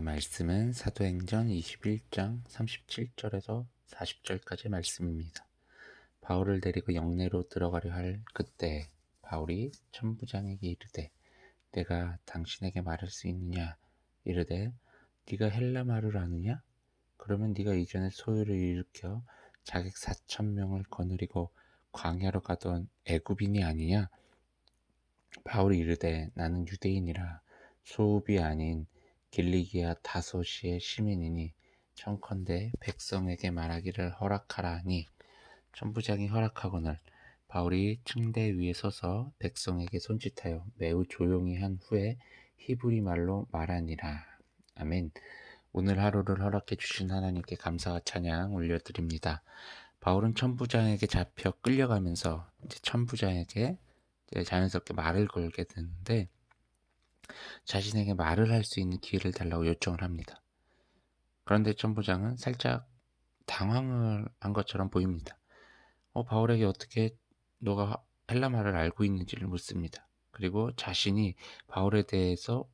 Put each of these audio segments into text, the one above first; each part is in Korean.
말씀은 사도행전 21장 37절에서 40절까지 말씀입니다. 바울을 데리고 영내로 들어가려 할 그때 바울이 천부장에게 이르되 내가 당신에게 말할 수 있느냐? 이르되 네가 헬라 말을 아느냐? 그러면 네가 이전에 소요를 일으켜 자객 4천 명을 거느리고 광야로 가던 애굽인이 아니냐? 바울이 이르되 나는 유대인이라 소읍이 아닌 길리기아 다소시의 시민이니 청컨대 백성에게 말하기를 허락하라 하니 천부장이 허락하거늘 바울이 층대 위에 서서 백성에게 손짓하여 매우 조용히 한 후에 히브리 말로 말하니라. 아멘. 오늘 하루를 허락해 주신 하나님께 감사와 찬양 올려드립니다. 바울은 천부장에게 잡혀 끌려가면서 이제 천부장에게 자연스럽게 말을 걸게 되는데 자신에게 말을 할 수 있는 기회를 달라고 요청을 합니다. 그런데 천부장은 살짝 당황을 한 것처럼 보입니다. 어, 바울에게 어떻게 너가 헬라말을 알고 있는지를 묻습니다. 그리고 자신이 바울에 대해서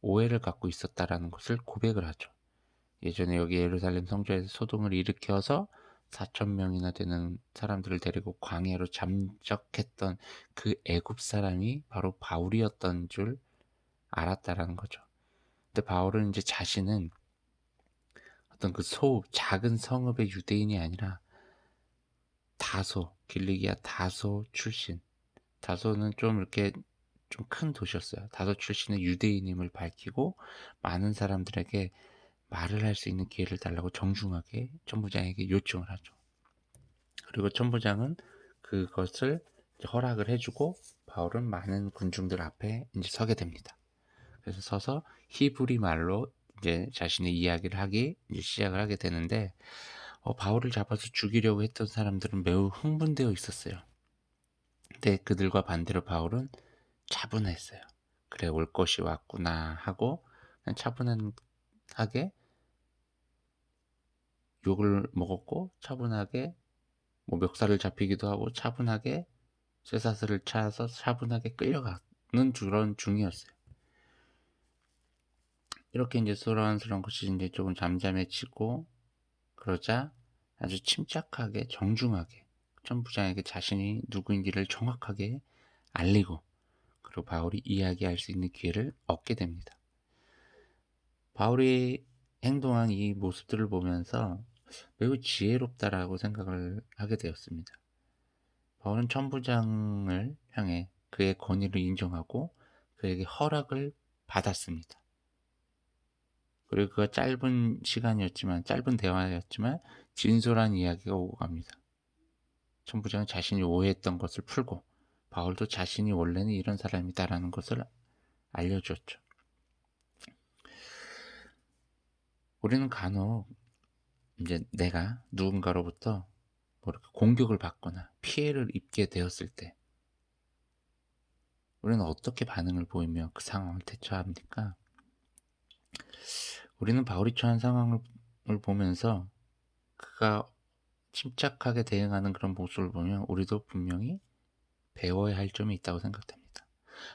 오해를 갖고 있었다라는 것을 고백을 하죠. 예전에 여기 예루살렘 성전에서 소동을 일으켜서 4천 명이나 되는 사람들을 데리고 광야로 잠적했던 그 애굽 사람이 바로 바울이었던 줄 알았다라는 거죠. 근데 바울은 이제 자신은 어떤 그 소, 작은 성읍의 유대인이 아니라 다소, 길리기아 다소 출신. 다소는 좀 이렇게 좀 큰 도시였어요. 다소 출신의 유대인임을 밝히고 많은 사람들에게 말을 할 수 있는 기회를 달라고 정중하게 천부장에게 요청을 하죠. 그리고 천부장은 그것을 허락을 해주고 바울은 많은 군중들 앞에 이제 서게 됩니다. 그래서 서서 히브리 말로 이제 자신의 이야기를 하기 시작을 하게 되는데 어, 바울을 잡아서 죽이려고 했던 사람들은 매우 흥분되어 있었어요. 근데 그들과 반대로 바울은 차분했어요. 그래 올 것이 왔구나 하고 차분하게 욕을 먹었고 차분하게 뭐 멱살을 잡히기도 하고 차분하게 쇠사슬을 차서 차분하게 끌려가는 그런 중이었어요. 이렇게 이제 소란스러운 것이 이제 조금 잠잠해지고 그러자 아주 침착하게 정중하게 천부장에게 자신이 누구인지를 정확하게 알리고 그리고 바울이 이야기할 수 있는 기회를 얻게 됩니다. 바울이 행동한 이 모습들을 보면서 매우 지혜롭다라고 생각을 하게 되었습니다. 바울은 천부장을 향해 그의 권위를 인정하고 그에게 허락을 받았습니다. 그리고 그가 짧은 시간이었지만 짧은 대화였지만 진솔한 이야기가 오고 갑니다. 천부장은 자신이 오해했던 것을 풀고 바울도 자신이 원래는 이런 사람이다라는 것을 알려주었죠. 우리는 간혹 이제 내가 누군가로부터 뭐랄까 공격을 받거나 피해를 입게 되었을 때 우리는 어떻게 반응을 보이며 그 상황을 대처합니까? 우리는 바울이 처한 상황을 보면서 그가 침착하게 대응하는 그런 모습을 보면 우리도 분명히 배워야 할 점이 있다고 생각됩니다.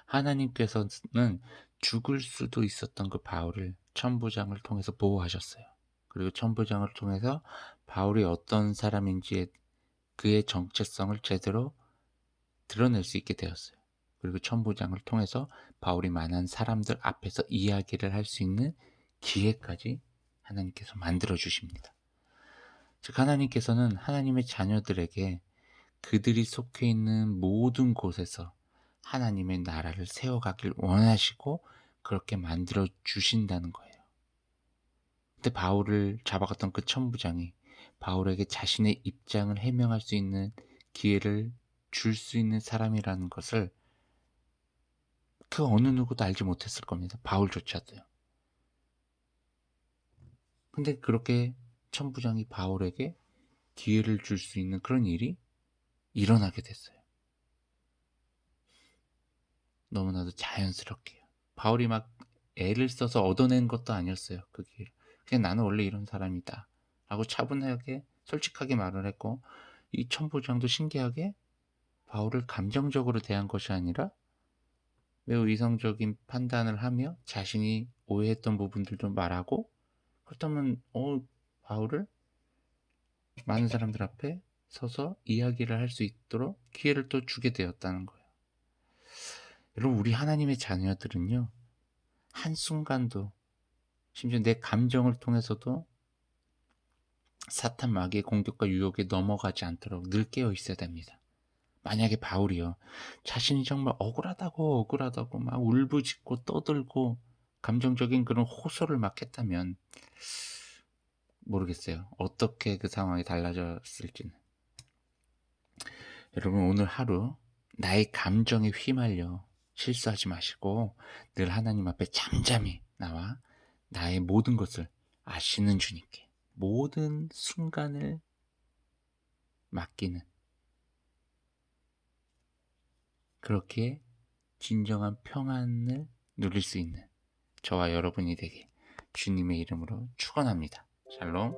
하나님께서는 죽을 수도 있었던 그 바울을 천부장을 통해서 보호하셨어요. 그리고 천부장을 통해서 바울이 어떤 사람인지 그의 정체성을 제대로 드러낼 수 있게 되었어요. 그리고 천부장을 통해서 바울이 많은 사람들 앞에서 이야기를 할 수 있는 기회까지 하나님께서 만들어 주십니다. 즉 하나님께서는 하나님의 자녀들에게 그들이 속해 있는 모든 곳에서 하나님의 나라를 세워가길 원하시고 그렇게 만들어 주신다는 거예요. 근데 바울을 잡아갔던 그 천부장이 바울에게 자신의 입장을 해명할 수 있는 기회를 줄 수 있는 사람이라는 것을 그 어느 누구도 알지 못했을 겁니다. 바울조차도요. 근데 그렇게 천부장이 바울에게 기회를 줄 수 있는 그런 일이 일어나게 됐어요. 너무나도 자연스럽게요. 바울이 막 애를 써서 얻어낸 것도 아니었어요. 그 기회를. 그냥 나는 원래 이런 사람이다. 라고 차분하게 솔직하게 말을 했고 이 천부장도 신기하게 바울을 감정적으로 대한 것이 아니라 매우 이성적인 판단을 하며 자신이 오해했던 부분들도 말하고 그렇다면 어 바울을 많은 사람들 앞에 서서 이야기를 할 수 있도록 기회를 또 주게 되었다는 거예요. 여러분 우리 하나님의 자녀들은요 한 순간도 심지어 내 감정을 통해서도 사탄 마귀의 공격과 유혹에 넘어가지 않도록 늘 깨어 있어야 됩니다. 만약에 바울이요 자신이 정말 억울하다고 억울하다고 막 울부짖고 떠들고 감정적인 그런 호소를 막 했다면 모르겠어요. 어떻게 그 상황이 달라졌을지는. 여러분 오늘 하루 나의 감정에 휘말려 실수하지 마시고 늘 하나님 앞에 잠잠히 나와 나의 모든 것을 아시는 주님께 모든 순간을 맡기는 그렇게 진정한 평안을 누릴 수 있는 저와 여러분이 되게 주님의 이름으로 축원합니다. 샬롬.